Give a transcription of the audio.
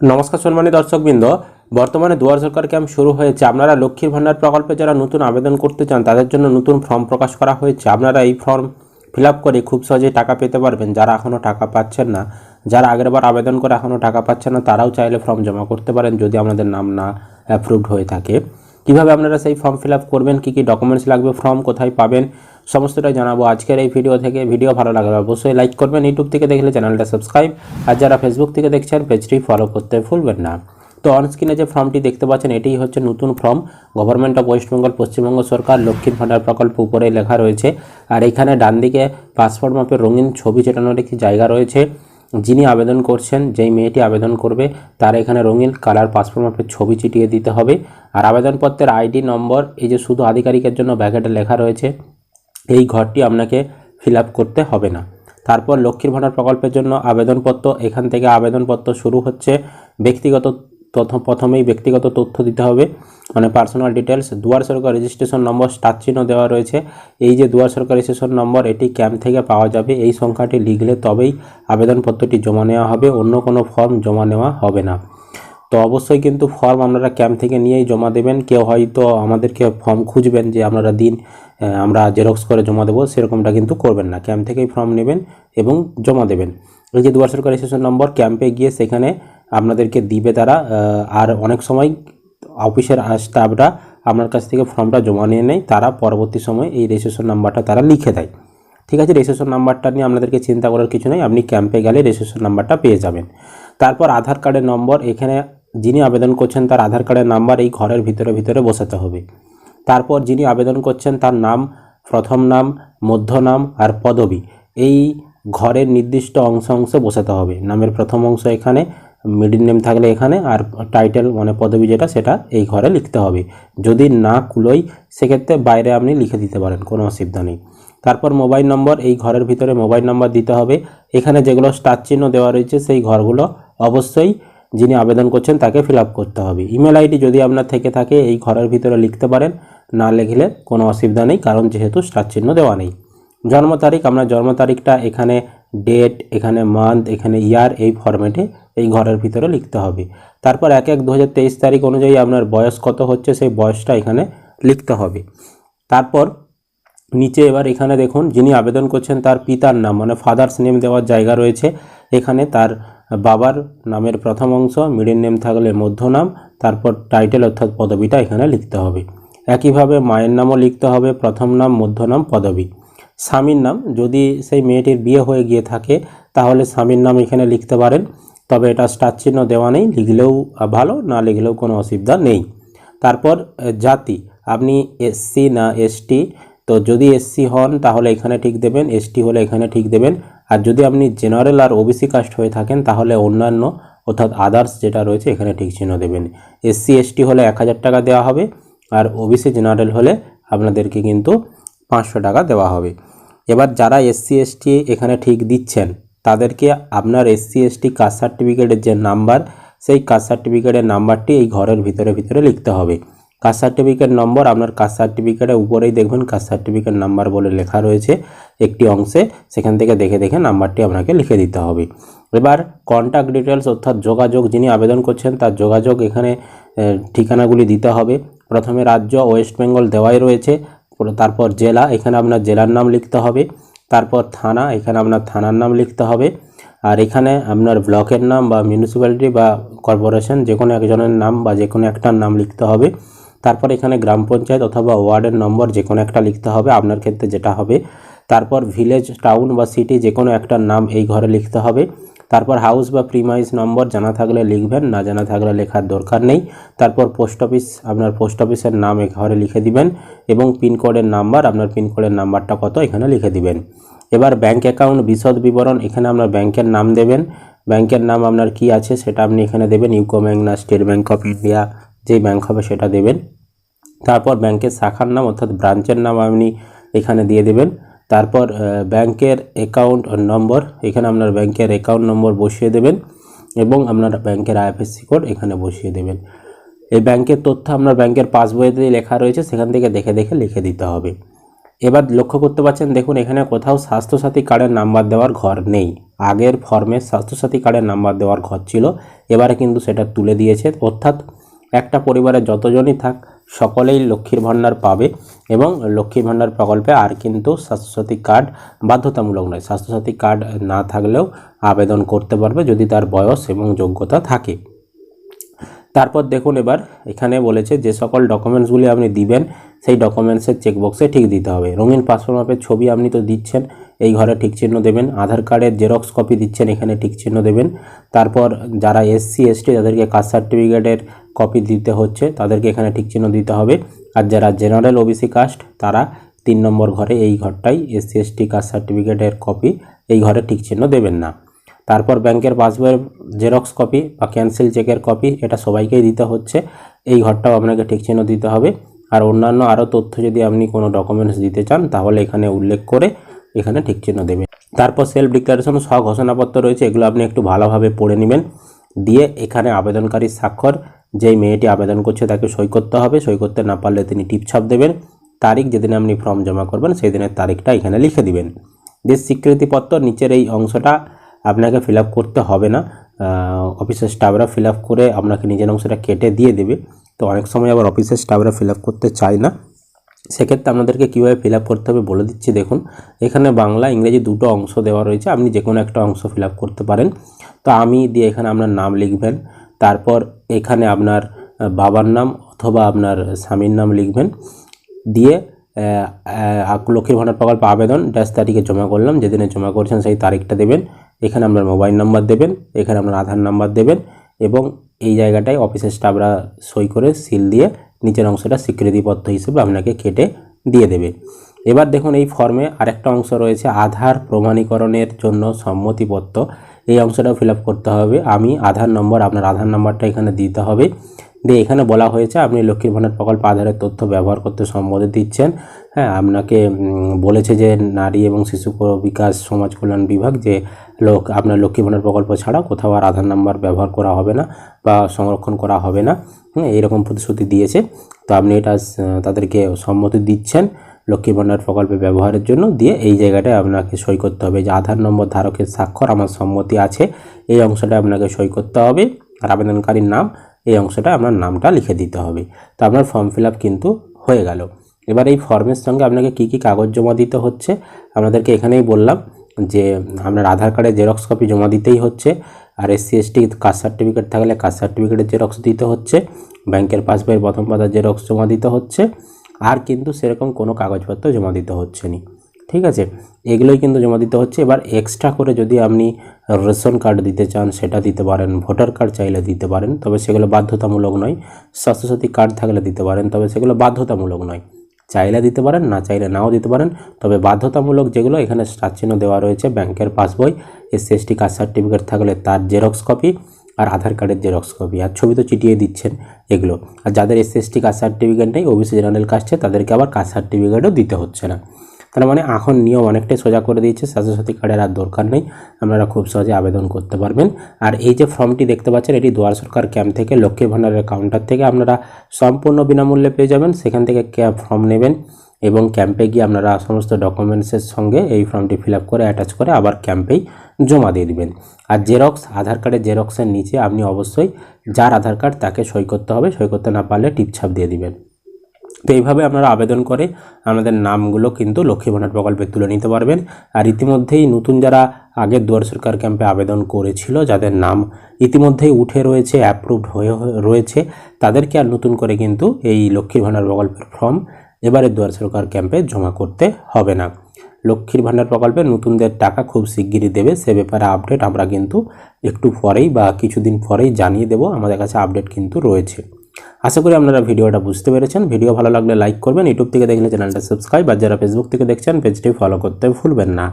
নমস্কার সম্মানী দর্শকবৃন্দ। বর্তমানে দুয়ার সরকার ক্যাম্প শুরু হয়েছে। আপনারা লক্ষ্মীর ভান্ডার প্রকল্পে যারা নতুন আবেদন করতে চান, তাদের জন্য নতুন ফর্ম প্রকাশ করা হয়েছে। আপনারা এই ফর্ম ফিল করে খুব সহজেই টাকা পেতে পারবেন। যারা এখনও টাকা পাচ্ছেন না, যারা আগেরবার আবেদন করে এখনও টাকা পাচ্ছেন না, তারাও চাইলে ফর্ম জমা করতে পারেন যদি আমাদের নাম না অ্যাপ্রুভড হয়ে থাকে। কীভাবে আপনারা সেই ফর্ম ফিল করবেন, কী কী ডকুমেন্টস লাগবে ফর্ম কোথায় পাবেন, সমস্তটাই জানাব আজকের এই ভিডিও থেকে। ভিডিও ভালো লাগলে অবশ্যই লাইক করবেন। ইউটিউব থেকে দেখলে চ্যানেলটা সাবস্ক্রাইব আর যারা ফেসবুক থেকে দেখছেন পেজটি ফলো করতে ভুলবেন না। তো অনস্ক্রিনে যে ফর্মটি দেখতে পাচ্ছেন, এটিই হচ্ছে নতুন form government of West Bengal Paschimbanga সরকার লক্ষ্মীর ভাণ্ডার প্রকল্প উপরে লেখা রয়েছে। আর এখানে ডান দিকে পাসপোর্ট মাপের রঙিন ছবি চেটানোর একটি জায়গা রয়েছে। যিনি আবেদন করছেন, যেই মেয়েটি আবেদন করবে, তার এখানে রঙিন কালার পাসপোর্ট মাপের ছবি চিটিয়ে দিতে হবে। আর আবেদনপত্রের আইডি নম্বর, এই যে শুধু আধিকারিকের জন্য ব্যাকেটে লেখা রয়েছে, এই ঘরটি আপনাকে ফিল করতে হবে না। তারপর লক্ষ্মীর ভাণ্ডার প্রকল্পের জন্য আবেদনপত্র, এখান থেকে আবেদনপত্র শুরু হচ্ছে। ব্যক্তিগত প্রথমেই ব্যক্তিগত তথ্য দিতে হবে। মানে পার্সোনাল ডিটেলস দুয়ার সরকার রেজিস্ট্রেশন নম্বর স্টার চিহ্ন দেওয়া রয়েছে। এই যে দুয়ার সরকার রেজিস্ট্রেশন নম্বর এটি ক্যাম্প থেকে পাওয়া যাবে। এই সংখ্যাটি লিখলে তবেই আবেদনপত্রটি জমা নেওয়া হবে। অন্য কোনো ফর্ম জমা নেওয়া হবে না। তো অবশ্যই কিন্তু ফর্ম আপনারা ক্যাম্প থেকে নিয়েই জমা দেবেন। কেউ হয়তো আমাদেরকে ফর্ম খুঁজবেন যে আপনারা দিন আমরা জেরক্স করে জমা দেবো, সেরকমটা কিন্তু করবেন না। ক্যাম্প থেকেই ফর্ম নেবেন এবং জমা দেবেন। এই যে দুয়ার সরকার রেজিস্ট্রেশন নম্বর ক্যাম্পে গিয়ে সেখানে আপনাদেরকে দিবে তারা আর অনেক সময় অফিসের স্টাফরা আপনার কাছ থেকে ফর্মটা জমা নিয়ে নেয়, তারা পরবর্তী সময় এই রেজিস্ট্রেশন নাম্বারটা তারা লিখে দেয়। ঠিক আছে? রেজিস্ট্রেশন নাম্বারটা নিয়ে আপনাদেরকে চিন্তা করার কিছু নেই, আপনি ক্যাম্পে গেলে রেজিস্ট্রেশন নাম্বারটা পেয়ে যাবেন। তারপর আধার কার্ডের নম্বর, এখানে যিনি আবেদন করছেন তার আধার কার্ডের নাম্বার এই ঘরের ভিতরে ভিতরে বসাতে হবে। তারপর যিনি আবেদন করছেন তার নাম, প্রথম নাম, মধ্য নাম আর পদবি, এই ঘরের নির্দিষ্ট অংশ অংশে বসাতে হবে। নামের প্রথম অংশ এখানে মিডিল নেম থাকলে এখানে আর টাইটেল মানে পদবি যেটা সেটা এই ঘরে লিখতে হবে। যদি না কুলোই সেক্ষেত্রে বাইরে আপনি লিখে দিতে পারেন, কোনো অসুবিধা নেই। তারপর মোবাইল নম্বর এই ঘরের ভিতরে মোবাইল নম্বর দিতে হবে। এখানে যেগুলো স্টার চিহ্ন দেওয়া রয়েছে, সেই ঘরগুলো অবশ্যই যিনি আবেদন করছেন তাকে ফিল করতে হবে। ইমেল আইডি যদি আপনার থেকে থাকে, এই ঘরের ভিতরে লিখতে পারেন। না লিখলে কোনো অসুবিধা নেই, কারণ যেহেতু স্টার চিহ্ন দেওয়া নেই। জন্ম তারিখ, আপনার জন্ম তারিখটা এখানে ডেট এখানে মান্থ এখানে ইয়ার এই ফরম্যাটে এই ঘরের ভিতরে লিখতে হবে। তারপর এক এক দু তারিখ অনুযায়ী আপনার বয়স কত হচ্ছে সেই বয়সটা এখানে লিখতে হবে। তারপর নিচে এবার এখানে দেখুন, যিনি আবেদন করছেন তার পিতার নাম মানে ফাদার্স নেম দেওয়ার জায়গা রয়েছে। এখানে তার বাবার নামের প্রথম অংশ মিডিল নেম থাকলে মধ্য নাম তারপর টাইটেল অর্থাৎ পদবিটা এখানে লিখতে হবে। একইভাবে মায়ের নামও লিখতে হবে, প্রথম নাম মধ্য নাম পদবি। স্বামীর নাম। যদি সেই মেয়েটির বিয়ে হয়ে গিয়ে থাকে, তাহলে স্বামীর নাম এখানে লিখতে পারেন। তবে এটা স্টার চিহ্ন দেওয়া নেই। লিখলেও ভালো, না লিখলেও কোনো অসুবিধা নেই। তারপর জাতি। আপনি এসসি না এসটি তো যদি এসসি হন, তাহলে এখানে ঠিক দেবেন। এসটি হলে এখানে ঠিক দেবেন। আর যদি আপনি জেনারেল আর ওবিসি কাস্ট হয়ে থাকেন, তাহলে অন্যান্য, অর্থাৎ আদার্স যেটা রয়েছে, এখানে ঠিক চিহ্ন দেবেন। এসসি এসটি হলে এক হাজার টাকা দেওয়া হবে। আর ওবিসি জেনারেল হলে আপনাদেরকে কিন্তু পাঁচশো টাকা দেওয়া হবে। এবার যারা এসসি এসটি এখানে ঠিক দিচ্ছেন, তাদেরকে আপনার এসসি এসটি কাস্ট সার্টিফিকেটের যে নাম্বার, সেই কাস্ট সার্টিফিকেটের নাম্বারটি এই ঘরের ভিতরে ভিতরে লিখতে হবে। কাস্ট সার্টিফিকেট নম্বর আপনার কাস্ট সার্টিফিকেটের উপরেই দেখবেন, কাস্ট সার্টিফিকেট নাম্বার বলে লেখা রয়েছে একটি অংশে, সেখান থেকে দেখে দেখে নাম্বারটি আপনাকে লিখে দিতে হবে। এবার কন্ট্যাক্ট ডিটেলস অর্থাৎ যোগাযোগ, যিনি আবেদন করছেন, তার যোগাযোগ এখানে ঠিকানাগুলি দিতে হবে। প্রথমে রাজ্য ওয়েস্ট বেঙ্গল দেওয়াই রয়েছে। তারপর জেলা, এখানে আপনার জেলার নাম লিখতে হবে। তারপর থানা, এখানে আপনার থানার নাম লিখতে হবে। আর এখানে আপনার ব্লকের নাম বা মিউনিসিপ্যালিটি বা কর্পোরেশন যে কোনো একজনের নাম বা যে কোনো একটার নাম লিখতে হবে। তারপর এখানে গ্রাম পঞ্চায়েত অথবা ওয়ার্ডের নম্বর যে কোনো একটা লিখতে হবে, আপনার ক্ষেত্রে যেটা হবে। তারপর ভিলেজ টাউন বা সিটি যে কোনো একটার নাম এই ঘরে লিখতে হবে। তারপর হাউস বা প্রিমাইস নম্বর জানা থাকলে লিখবেন, না জানা থাকলে লেখার দরকার নেই। তারপর পোস্ট অফিস আপনার পোস্ট অফিসের নাম ঘরে লিখে দিবেন এবং পিনকোডের নাম্বার আপনার পিনকোডের নাম্বারটা কত এখানে লিখে দিবেন। এবার ব্যাংক অ্যাকাউন্ট বিশদ বিবরণ, এখানে আপনার ব্যাংকের নাম দেবেন। ব্যাংকের নাম আপনার কি আছে সেটা আপনি এখানে দেবেন, ইউকো ব্যাংক, না স্টেট ব্যাংক অফ ইন্ডিয়া, যেই ব্যাংক হবে সেটা দেবেন। তারপর ব্যাংকের শাখার নাম অর্থাৎ ব্রাঞ্চের নাম আপনি এখানে দিয়ে দেবেন। তারপর ব্যাংকের অ্যাকাউন্ট নম্বর, এখানে আপনার ব্যাংকের অ্যাকাউন্ট নম্বর বসিয়ে দেবেন এবং আপনার ব্যাংকের আইএফএসসি কোড এখানে বসিয়ে দেবেন। এই ব্যাংকের তথ্য আপনার ব্যাংকের পাসবইতে লেখা রয়েছে, সেখান থেকে দেখে দেখে লিখে দিতে হবে। এবার লক্ষ্য করতে পারছেন দেখুন এখানে কোথাও স্বাস্থ্যসাথী কার্ডের নাম্বার দেওয়ার ঘর নেই। আগের ফর্মে স্বাস্থ্যসাথী কার্ডের নাম্বার দেওয়ার ঘর ছিল, এবারে কিন্তু সেটা তুলে দিয়েছে। অর্থাৎ একটা পরিবারে যতজনই থাক সকলেই লক্ষ্মীর ভাণ্ডার পাবে এবং লক্ষ্মীর ভাণ্ডার প্রকল্পে আর কিন্তু স্বাস্থ্যসাথী কার্ড বাধ্যতামূলক নয়। স্বাস্থ্যসাথী কার্ড না থাকলেও আবেদন করতে পারবে যদি তার বয়স এবং যোগ্যতা থাকে। তারপর দেখুন এবার এখানে বলেছে যে সকল ডকুমেন্টসগুলি আপনি দিবেন সেই ডকুমেন্টসের চেকবক্সে ঠিক দিতে হবে। রঙিন পাসপোর্ট মাপের ছবি আপনি তো দিচ্ছেন, এই ঘরে ঠিক চিহ্ন দেবেন। আধার কার্ডের জেরক্স কপি দিচ্ছেন, এখানে ঠিক চিহ্ন দেবেন। তারপর যারা এসসি এসটি তাদেরকে কাস্ট সার্টিফিকেটের কপি দিতে হচ্ছে, তাদেরকে এখানে ঠিক চিহ্ন দিতে হবে। আর যারা জেনারেল ওবিসি কাস্ট, তারা তিন নম্বর ঘরে এই ঘরটাই এসসি এসটি কাস্ট সার্টিফিকেটের কপি, এই ঘরে ঠিক চিহ্ন দেবেন না। তারপর ব্যাংকের পাসবইয়ের জেরক্স কপি বা ক্যান্সেল চেকের কপি, এটা সবাইকেই দিতে হচ্ছে। এই ঘরটাও আপনাকে ঠিক চিহ্ন দিতে হবে। আর অন্যান্য আরও তথ্য যদি আপনি কোনো ডকুমেন্টস দিতে চান, তাহলে এখানে উল্লেখ করে এখানে ঠিক চিহ্ন দেবেন। তারপর সেলফ ডিক্লারেশন সহ ঘোষণাপত্র রয়েছে, এগুলো আপনি একটু ভালোভাবে পড়ে নেবেন। দিয়ে এখানে আবেদনকারীর স্বাক্ষর, যেই মেয়েটি আবেদন করছে তাকে সই করতে হবে। সই করতে না পারলে তিনি টিপছাপ দেবেন। তারিখ যেদিন আপনি ফর্ম জমা করবেন, সেই দিনের তারিখটা এখানে লিখে দিবেন। যে স্বীকৃতিপত্র নিচের এই অংশটা আপনাকে ফিল করতে হবে না। অফিসের স্টাফরা ফিল করে আপনাকে নিজের অংশটা কেটে দিয়ে দেবে। তো অনেক সময় আবার অফিসের স্টাফরা ফিল করতে চায় না। সেক্ষেত্রে আপনাদেরকে কীভাবে ফিল করতে হবে বলে দিচ্ছি দেখুন। এখানে বাংলা, ইংরেজি দুটো অংশ দেওয়া রয়েছে। আপনি যে কোনো একটা অংশ ফিল করতে পারেন। তো আমি দিয়ে এখানে আপনার নাম লিখবেন। তারপর এখানে আপনার বাবার নাম অথবা আপনার স্বামীর নাম লিখবেন। দিয়ে লক্ষ্মীর ভাণ্ডার প্রকল্প আবেদন ড্যাশ তারিখে জমা করলাম। যেদিনে জমা করছেন সেই তারিখটা দেবেন। এখানে আপনার মোবাইল নাম্বার দেবেন। এখানে আপনার আধার নাম্বার দেবেন। এবং এই জায়গাটায় অফিসের স্টাফরা সই করে সিল দিয়ে নিচের অংশটা স্বীকৃতিপত্র হিসেবে আপনাকে কেটে দিয়ে দেবে। এবার দেখুন এই ফর্মে আরেকটা অংশ রয়েছে, আধার প্রমাণীকরণের জন্য সম্মতিপত্র। এই অংশটাও ফিল করতে হবে। আমি আধার নম্বর আপনার আধার নাম্বারটা এখানে দিতে হবে। দিয়ে এখানে বলা হয়েছে আপনি লক্ষ্মীর ভাণ্ডার প্রকল্প আধারের তথ্য ব্যবহার করতে সম্মতি দিচ্ছেন। হ্যাঁ আপনাকে বলেছে যে নারী এবং শিশু বিকাশ সমাজ কল্যাণ বিভাগ যে লোক আপনার লক্ষ্মী ভাণ্ডার প্রকল্প ছাড়া কোথাও আর আধার নাম্বার ব্যবহার করা হবে না বা সংরক্ষণ করা হবে না। হুম, এইরকম প্রতিশ্রুতি দিয়েছে। তো আপনি এটা তাদেরকে সম্মতি দিচ্ছেন লক্ষ্মী ভাণ্ডার প্রকল্পে ব্যবহারের জন্য। দিয়ে এই জায়গাটায় আপনাকে সই করতে হবে। যে আধার নম্বর ধারকের স্বাক্ষর আমার সম্মতি আছে এই অংশটা আপনাকে সই করতে হবে। আর আবেদনকারীর নাম এই অংশটা আপনার নামটা লিখে দিতে হবে। তো আপনার ফর্ম ফিল কিন্তু হয়ে গেল। এবার এই ফর্মের সঙ্গে আপনাকে কি কি কাগজ জমা দিতে হচ্ছে, আপনাদেরকে এখানেই বললাম যে, আপনার আধার কার্ডের জেরক্স কপি জমা দিতেই হচ্ছে, আর এসসি এসটি কাস্ট সার্টিফিকেট থাকলে কাস্ট সার্টিফিকেটের জেরক্স দিতে হচ্ছে ব্যাংকের পাসবইয়ের প্রথম পাতার জেরক্স জমা দিতে হচ্ছে, আর কিন্তু সেরকম কোনো কাগজপত্র জমা দিতে হচ্ছে না। ঠিক আছে? এগুলোই কিন্তু জমা দিতে হচ্ছে। এবার এক্সট্রা করে যদি আপনি রেশন কার্ড দিতে চান, সেটা দিতে পারেন। ভোটার কার্ড চাইলে দিতে পারেন, তবে সেগুলো বাধ্যতামূলক নয়। স্বাস্থ্যসাথী কার্ড থাকলে দিতে পারেন, তবে সেগুলো বাধ্যতামূলক নয়। চাইলে দিতে পারেন, না চাইলে নাও দিতে পারেন, তবে বাধ্যতামূলক যেগুলো এখানে চিহ্ন দেওয়া রয়েছে, ব্যাংকের passbook SC ST caste certificate থাকলে তার জেরক্স কপি আর আধার কার্ডের জেরক্স কপি আর ছবি তো চিটিয়ে দিচ্ছেন এগুলো। আর যাদের এসসি এসটি কাস্ট সার্টিফিকেট নেই ওবিসি জেনারেল কাস্টে তাদেরকে আবার কাস্ট সার্টিফিকেটও দিতে হচ্ছে না। তার মানে এখন নিয়ম অনেকটাই সোজা করে দিয়েছে, স্বাস্থ্যসাথী কার্ডের আর দরকার নেই। আপনারা খুব সহজে আবেদন করতে পারবেন। আর এই যে ফর্মটি দেখতে পাচ্ছেন, এটি দুয়ার সরকার ক্যাম্প থেকে, লক্ষ্মী ভাণ্ডারের কাউন্টার থেকে আপনারা সম্পূর্ণ বিনামূল্যে পেয়ে যাবেন। সেখান থেকে ফর্ম নেবেন এবং ক্যাম্পে গিয়ে আপনারা সমস্ত ডকুমেন্টসের সঙ্গে এই ফর্মটি ফিল করে অ্যাটাচ করে আবার ক্যাম্পেই জমা দিয়ে দিবেন। আর জেরক্স আধার কার্ডের জেরক্সের নিচে আপনি অবশ্যই যার আধার কার্ড তাকে সই করতে হবে, সই করতে না পারলে টিপছাপ দিয়ে দিবেন। তো এইভাবে আপনারা আবেদন করে আপনাদের নামগুলো কিন্তু লক্ষ্মী ভাণ্ডার প্রকল্পে তুলে নিতে পারবেন। আর ইতিমধ্যেই নতুন যারা আগের দুয়ার সরকার ক্যাম্পে আবেদন করেছিল, যাদের নাম ইতিমধ্যেই উঠে রয়েছে অ্যাপ্রুভড হয়ে হয়ে রয়েছে, তাদেরকে আর নতুন করে কিন্তু এই লক্ষ্মীর ভাণ্ডার প্রকল্পের ফর্ম এবারে দুয়ার সরকার ক্যাম্পে জমা করতে হবে না। লক্ষ্মীর ভাণ্ডার প্রকল্পে নতুনদের টাকা খুব শিগগিরই দেবে, সে ব্যাপারে আপডেট আমরা কিন্তু একটু পরেই বা কিছুদিন পরেই জানিয়ে দেব। আমাদের কাছে আপডেট কিন্তু রয়েছে। আশা করি আপনারা ভিডিওটা বুঝতে পেরেছেন। ভিডিও ভালো লাগলে লাইক করবেন। ইউটিউব থেকে দেখলে চ্যানেলটা সাবস্ক্রাইব আর যারা ফেসবুক থেকে দেখছেন, পেজটি ফলো করতে ভুলবেন না।